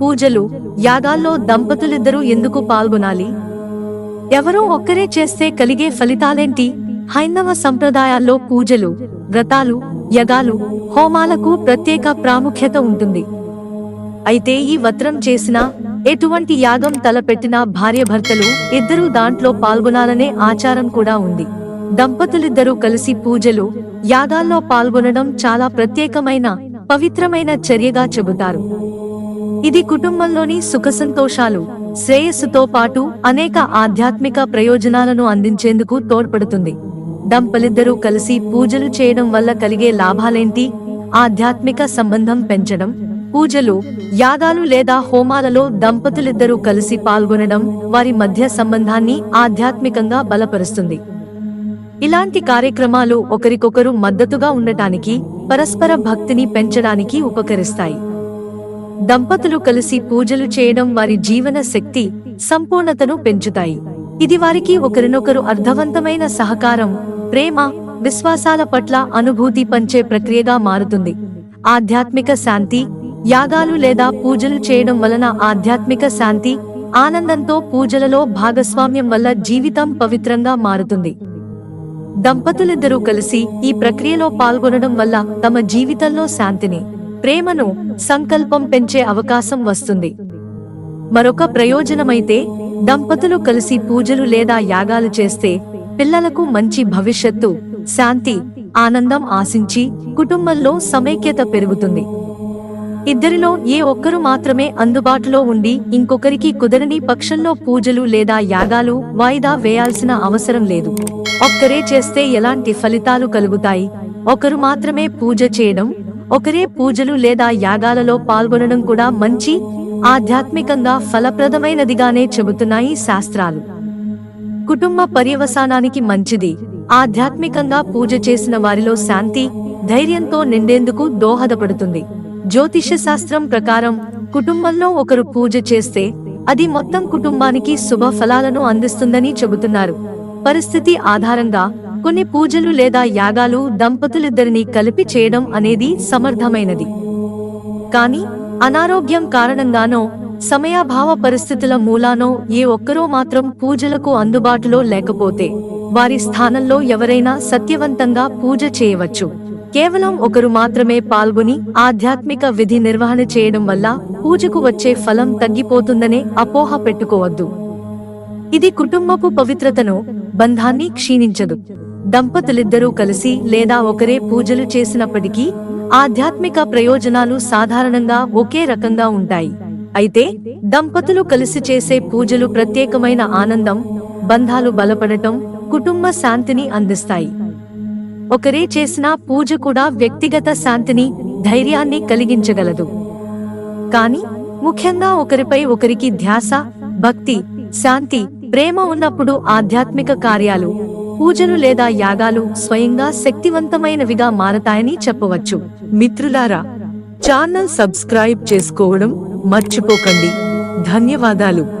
పూజలు యాగాల్లో దంపతులిద్దరూ ఎందుకు పాల్గొనాలి? ఎవరో ఒక్కరే చేస్తే కలిగే ఫలితాలేంటి? హైందవ సంప్రదాయాల్లో పూజలు వ్రతాలు యగాలు హోమాలకు ప్రత్యేక ప్రాముఖ్యత ఉంటుంది. అయితే ఈ వత్రం చేసినా ఎటువంటి యాగం తలపెట్టిన భార్యభర్తలు ఇద్దరూ దాంట్లో పాల్గొనాలనే ఆచారం కూడా ఉంది. దంపతులిద్దరూ కలిసి పూజలు యాగాల్లో పాల్గొనడం చాలా ప్రత్యేకమైన పవిత్రమైన చర్యగా చెబుతారు. ఇది కుటుంబంలోని సుఖ సంతోషాలు. శ్రేయస్సుతో పాటు అనేక ఆధ్యాత్మిక ప్రయోజనాలను అందించేందుకు తోడ్పడుతుంది. దంపలిద్దరూ కలిసి పూజలు చేయడం వల్ల కలిగే లాభాలేంటి? ఆధ్యాత్మిక సంబంధం పెంచడం. పూజలు యాగాలు లేదా హోమాలలో దంపతులిద్దరూ కలిసి పాల్గొనడం వారి మధ్య సంబంధాన్ని ఆధ్యాత్మికంగా బలపరుస్తుంది. ఇలాంటి కార్యక్రమాలు ఒకరికొకరు మద్దతుగా ఉండటానికి పరస్పర భక్తిని పెంచడానికి ఉపకరిస్తాయి. దంపతులు కలిసి పూజలు చేయడం వారి జీవన శక్తి సంపూర్ణతను పెంచుతాయి. ఇది వారికి ఒకరినొకరు అర్థవంతమైన సహకారం ప్రేమ విశ్వాసాల పట్ల అనుభూతి పంచే ప్రక్రియగా మారుతుంది. ఆధ్యాత్మిక శాంతి యాగాలు లేదా పూజలు చేయడం వలన ఆధ్యాత్మిక శాంతి ఆనందంతో పూజలలో భాగస్వామ్యం వల్ల జీవితం పవిత్రంగా మారుతుంది. దంపతులిద్దరూ కలిసి ఈ ప్రక్రియలో పాల్గొనడం వల్ల తమ జీవితంలో శాంతిని ప్రేమను సంకల్పం పెంచే అవకాశం వస్తుంది. మరొక ప్రయోజనమైతే దంపతులు కలిసి పూజలు లేదా యాగాలు చేస్తే పిల్లలకు మంచి భవిష్యత్తు శాంతి ఆనందం ఆశించి కుటుంబంలో సమైక్యత పెరుగుతుంది. ఇద్దరిలో ఏ ఒక్కరు మాత్రమే అందుబాటులో ఉండి ఇంకొకరికి కుదరని పక్షంలో పూజలు లేదా యాగాలు వాయిదా వేయాల్సిన అవసరం లేదు. ఒక్కరే చేస్తే ఎలాంటి ఫలితాలు కలుగుతాయి? ఒకరు మాత్రమే పూజ చేయడం ఒకరే పూజలు లేదా యాగాలలో పాల్గొనడం కూడా మంచి ఆధ్యాత్మికంగా ఫలప్రదమైనదిగానే చెబుతున్నాయి శాస్త్రాలు. కుటుంబ పర్యవసానానికి మంచిది. ఆధ్యాత్మికంగా పూజ చేసిన వారిలో శాంతి ధైర్యంతో నిండేందుకు దోహదపడుతుంది. జ్యోతిష శాస్త్రం ప్రకారం కుటుంబంలో ఒకరు పూజ చేస్తే అది మొత్తం కుటుంబానికి శుభ ఫలాలను అందిస్తుందని చెబుతున్నారు. పరిస్థితి ఆధారంగా కొన్ని పూజలు లేదా యాగాలు దంపతులిద్దరినీ కలిపి చేయడం అనేది సమర్థమైనది. కానీ అనారోగ్యం కారణంగానో సమయాభావ పరిస్థితుల మూలానో ఏ ఒక్కరో మాత్రం పూజలకు అందుబాటులో లేకపోతే వారి స్థానంలో ఎవరైనా సత్యవంతంగా పూజ చేయవచ్చు. కేవలం ఒకరు మాత్రమే పాల్గొని ఆధ్యాత్మిక విధి నిర్వహణ చేయడం వల్ల పూజకు వచ్చే ఫలం తగ్గిపోతుందనే అపోహ పెట్టుకోవద్దు. ఇది కుటుంబపు పవిత్రతను బంధాన్ని క్షీణించదు. దంపతులిద్దరూ కలిసి లేదా ఒకరే పూజలు చేసినప్పటికీ ఆధ్యాత్మిక ప్రయోజనాలు సాధారణంగా ఒకే రకంగా ఉంటాయి. అయితే దంపతులు కలిసి చేసే పూజలు ప్రత్యేకమైన ఆనందం బంధాలు బలపడటం కుటుంబ శాంతిని అందిస్తాయి. ఒకరే చేసిన పూజ కూడా వ్యక్తిగత శాంతిని ధైర్యాన్ని కలిగించగలదు. కానీ ముఖ్యంగా ఒకరిపై ఒకరికి ధ్యాస భక్తి శాంతి ప్రేమ ఉన్నప్పుడు ఆధ్యాత్మిక కార్యాలు పూజలు లేదా యాగాలు స్వయంగా శక్తివంతమైనవిగా మారతాయని చెప్పవచ్చు. మిత్రులారా ఛానల్ సబ్స్క్రైబ్ చేసుకోవడం మర్చిపోకండి. ధన్యవాదాలు.